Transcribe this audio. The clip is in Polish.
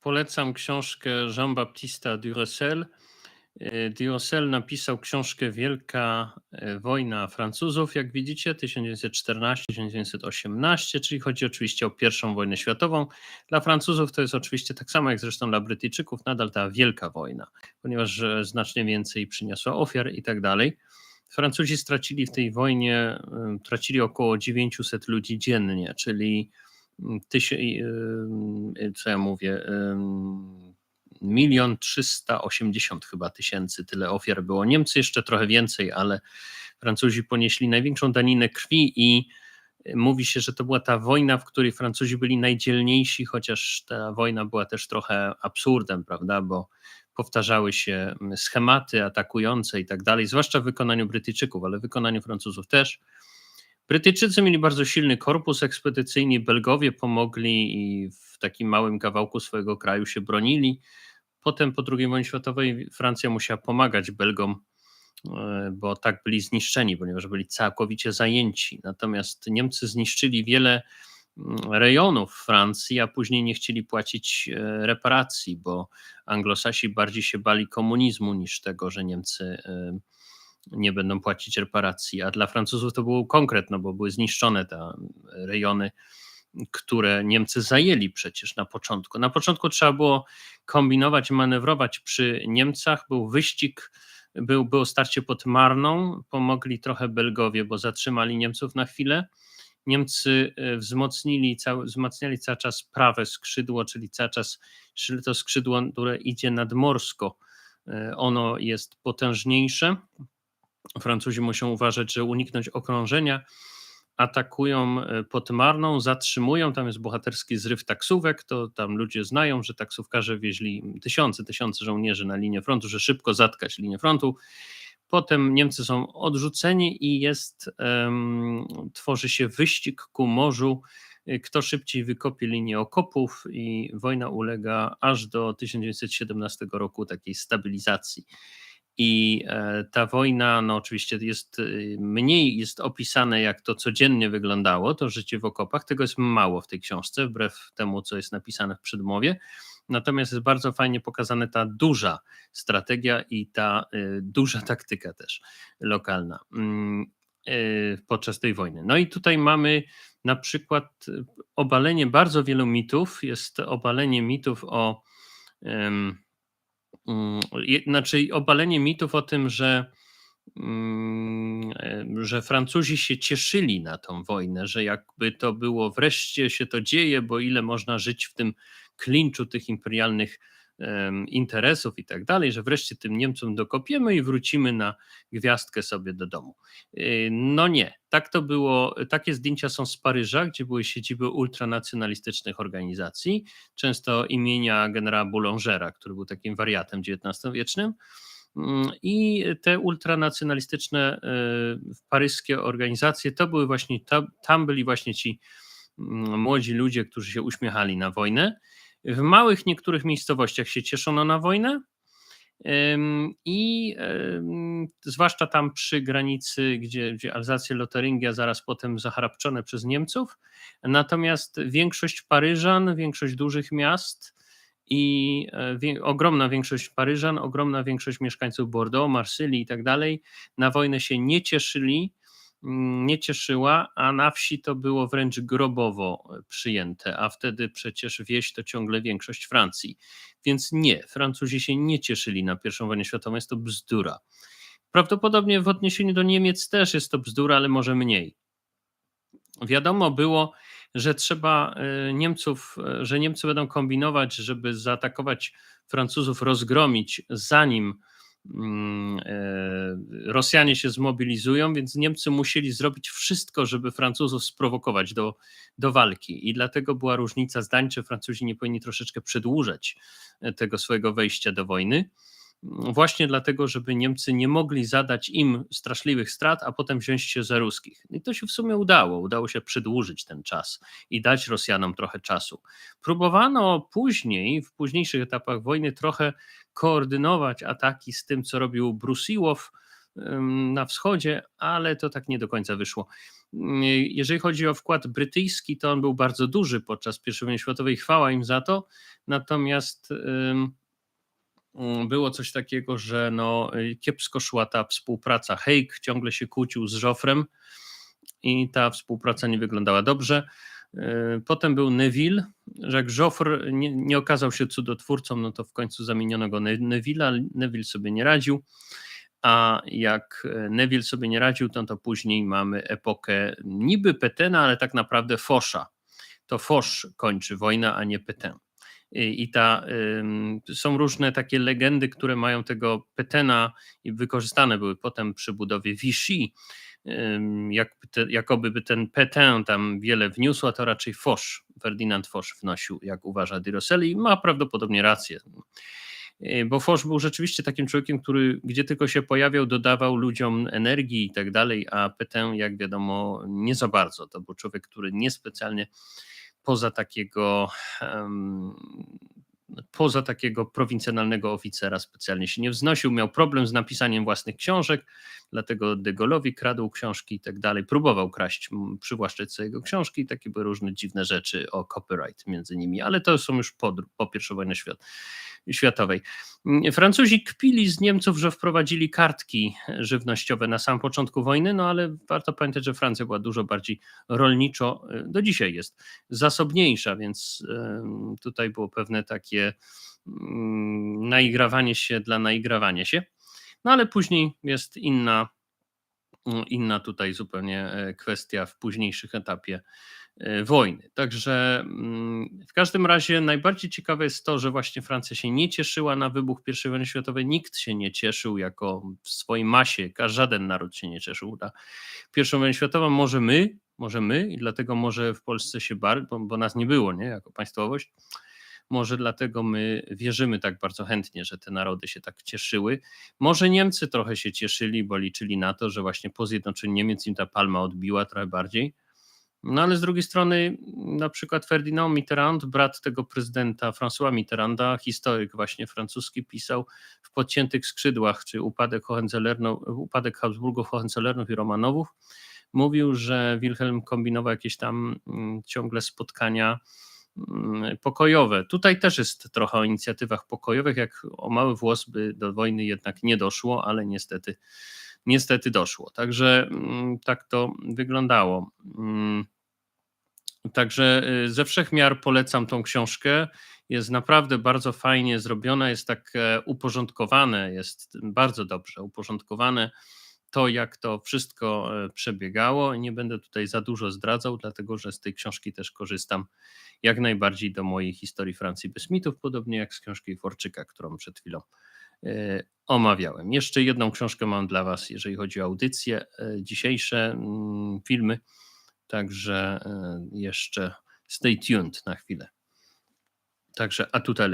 Polecam książkę Jean-Baptista Duracell. Y, Duracell napisał książkę Wielka y, Wojna Francuzów, jak widzicie, 1914-1918, czyli chodzi oczywiście o I wojnę światową. Dla Francuzów to jest oczywiście tak samo jak zresztą dla Brytyjczyków, nadal ta wielka wojna, ponieważ e, znacznie więcej przyniosła ofiar i tak dalej. Francuzi stracili w tej wojnie, y, tracili około 900 ludzi dziennie, czyli tysięcy, co ja mówię, milion trzysta osiemdziesiąt chyba tysięcy, tyle ofiar było. Niemcy jeszcze trochę więcej, ale Francuzi ponieśli największą daninę krwi i mówi się, że to była ta wojna, w której Francuzi byli najdzielniejsi, chociaż ta wojna była też trochę absurdem, prawda, bo powtarzały się schematy atakujące i tak dalej, zwłaszcza w wykonaniu Brytyjczyków, ale w wykonaniu Francuzów też. Brytyjczycy mieli bardzo silny korpus ekspedycyjny, Belgowie pomogli i w takim małym kawałku swojego kraju się bronili. Potem po II wojnie światowej Francja musiała pomagać Belgom, e, bo tak byli zniszczeni, ponieważ byli całkowicie zajęci. Natomiast Niemcy zniszczyli wiele mm, rejonów Francji, a później nie chcieli płacić e, reparacji, bo anglosasi bardziej się bali komunizmu niż tego, że Niemcy e, nie będą płacić reparacji, a dla Francuzów to był konkret, no bo były zniszczone te rejony, które Niemcy zajęli przecież na początku. Na początku trzeba było kombinować, manewrować przy Niemcach, był wyścig, był, było starcie pod Marną, pomogli trochę Belgowie, bo zatrzymali Niemców na chwilę. Niemcy e, wzmocnili, cały, wzmacniali cały czas prawe skrzydło, czyli cały czas to skrzydło, które idzie nadmorsko. E, ono jest potężniejsze, Francuzi muszą uważać, że uniknąć okrążenia. Atakują e, pod Marną, zatrzymują, tam jest bohaterski zryw taksówek, to tam ludzie znają, że taksówkarze wieźli tysiące, tysiące żołnierzy na linię frontu, że szybko zatkać linię frontu. Potem Niemcy są odrzuceni i jest, um, tworzy się wyścig ku morzu, e, kto szybciej wykopie linię okopów i wojna ulega aż do 1917 roku takiej stabilizacji. I e, ta wojna, no oczywiście jest y, mniej jest opisane, jak to codziennie wyglądało, to życie w okopach. Tego jest mało w tej książce, wbrew temu, co jest napisane w przedmowie. Natomiast jest bardzo fajnie pokazana ta duża strategia i ta y, duża taktyka też lokalna mm, podczas tej wojny. No i tutaj mamy na przykład obalenie bardzo wielu mitów. Jest obalenie mitów o znaczy obalenie mitów o tym, że, mm, że Francuzi się cieszyli na tą wojnę, że jakby to było wreszcie się to dzieje, bo ile można żyć w tym klinczu tych imperialnych interesów i tak dalej, że wreszcie tym Niemcom dokopiemy i wrócimy na gwiazdkę sobie do domu. Y, no nie, tak to było, takie zdjęcia są z Paryża, gdzie były siedziby ultranacjonalistycznych organizacji, często imienia generała Boulangera, który był takim wariatem XIX-wiecznym. Mm, I te ultranacjonalistyczne y, paryskie organizacje to były właśnie, tam byli właśnie ci mm, młodzi ludzie, którzy się uśmiechali na wojnę w małych niektórych miejscowościach się cieszono na wojnę. I zwłaszcza tam przy granicy, gdzie, gdzie Alzację, Lotaringia, zaraz potem zaharapczone przez Niemców. Natomiast większość Paryżan, większość dużych miast i e, wie, ogromna większość Paryżan, ogromna większość mieszkańców Bordeaux, Marsylii i tak dalej na wojnę się nie cieszyli nie cieszyła, a na wsi to było wręcz grobowo e, przyjęte, a wtedy przecież wieś to ciągle większość Francji. Więc nie, Francuzi się nie cieszyli na I wojnę światową, jest to bzdura. Prawdopodobnie w odniesieniu do Niemiec też jest to bzdura, ale może mniej. Wiadomo było, że trzeba e, Niemców, e, że Niemcy będą kombinować, żeby zaatakować Francuzów, rozgromić, zanim Mm, Rosjanie się zmobilizują, więc Niemcy musieli zrobić wszystko, żeby Francuzów sprowokować do, do walki. I dlatego była różnica zdań, czy Francuzi nie powinni troszeczkę przedłużać e, tego swojego wejścia do wojny. Właśnie dlatego, żeby Niemcy nie mogli zadać im straszliwych strat, a potem wziąć się za ruskich. I to się w sumie udało. Udało się przedłużyć ten czas i dać Rosjanom trochę czasu. Próbowano później, w późniejszych etapach wojny, trochę koordynować ataki z tym, co robił Brusiłow na wschodzie, ale to tak nie do końca wyszło. Jeżeli chodzi o wkład brytyjski, to on był bardzo duży podczas I wojny światowej, chwała im za to. Natomiast było coś takiego, że no, kiepsko szła ta współpraca. Haig ciągle się kłócił z Joffrem i ta współpraca nie wyglądała dobrze. Potem był Neville, że jak Joffre nie, nie, okazał się cudotwórcą, no to w końcu zamieniono go Neville'a. Neville sobie nie radził a jak e, Neville sobie nie radził, to, to później mamy epokę niby Petena, ale tak naprawdę Fosza. To Fosz kończy wojnę, a nie Peten. I ta, są różne takie legendy, które mają tego Petena i wykorzystane były potem przy budowie Vichy. Jak, jakoby by ten Petain tam wiele wniósł, a to raczej Fosz, Ferdynand Fosz wnosił, jak uważa Di Rosselli i ma prawdopodobnie rację. Y, bo Foch był rzeczywiście takim człowiekiem, który gdzie tylko się pojawiał, dodawał ludziom energii i tak dalej, a Petain, jak wiadomo, nie za bardzo. To był człowiek, który niespecjalnie poza takiego um, poza takiego prowincjonalnego oficera specjalnie się nie wznosił, miał problem z napisaniem własnych książek, dlatego De Gaulle'owi kradł książki i tak dalej, próbował kraść, przywłaszczać sobie jego książki i takie były różne dziwne rzeczy o copyright między nimi, ale to są już po, po I wojnie świat, światowej. Francuzi kpili z Niemców, że wprowadzili kartki żywnościowe na sam początku wojny, no ale warto pamiętać, że Francja była dużo bardziej rolniczo, do dzisiaj jest, zasobniejsza, więc tutaj było pewne takie mm, naigrawanie się dla naigrawania się. No ale później jest inna, inna tutaj zupełnie e, kwestia w późniejszych etapie e, wojny. Także mm, w każdym razie najbardziej ciekawe jest to, że właśnie Francja się nie cieszyła na wybuch I wojny światowej. Nikt się nie cieszył jako w swojej masie, żaden naród się nie cieszył na I wojnę światową. Może my, może my i dlatego może w Polsce się bar, bo, bo nas nie było, nie, jako państwowość może dlatego my wierzymy tak bardzo chętnie, że te narody się tak cieszyły. Może Niemcy trochę się cieszyli, bo liczyli na to, że właśnie po zjednoczeniu Niemiec im ta palma odbiła trochę bardziej. No ale z drugiej strony, na przykład Ferdinand Mitterrand, brat tego prezydenta François Mitterranda, historyk właśnie francuski, pisał w Podciętych skrzydłach, czy upadek, upadek Habsburgów, Hohenzollernów i Romanowów, mówił, że Wilhelm kombinował jakieś tam mm, ciągle spotkania pokojowe. Tutaj też jest trochę o inicjatywach pokojowych, jak o mały włos by do wojny jednak nie doszło, ale niestety, niestety doszło. Także mm, tak to wyglądało. Mm, także y, ze wszech miar polecam tą książkę. Jest naprawdę bardzo fajnie zrobiona, jest tak uporządkowane, jest bardzo dobrze uporządkowane to, jak to wszystko e, przebiegało. Nie będę tutaj za dużo zdradzał, dlatego że z tej książki też korzystam jak najbardziej do mojej historii Francji Besmitów, podobnie jak z książki Forczyka, którą przed chwilą e, omawiałem. Jeszcze jedną książkę mam dla Was, jeżeli chodzi o audycje, e, dzisiejsze mm, filmy, także jeszcze stay tuned na chwilę. Także a tutaj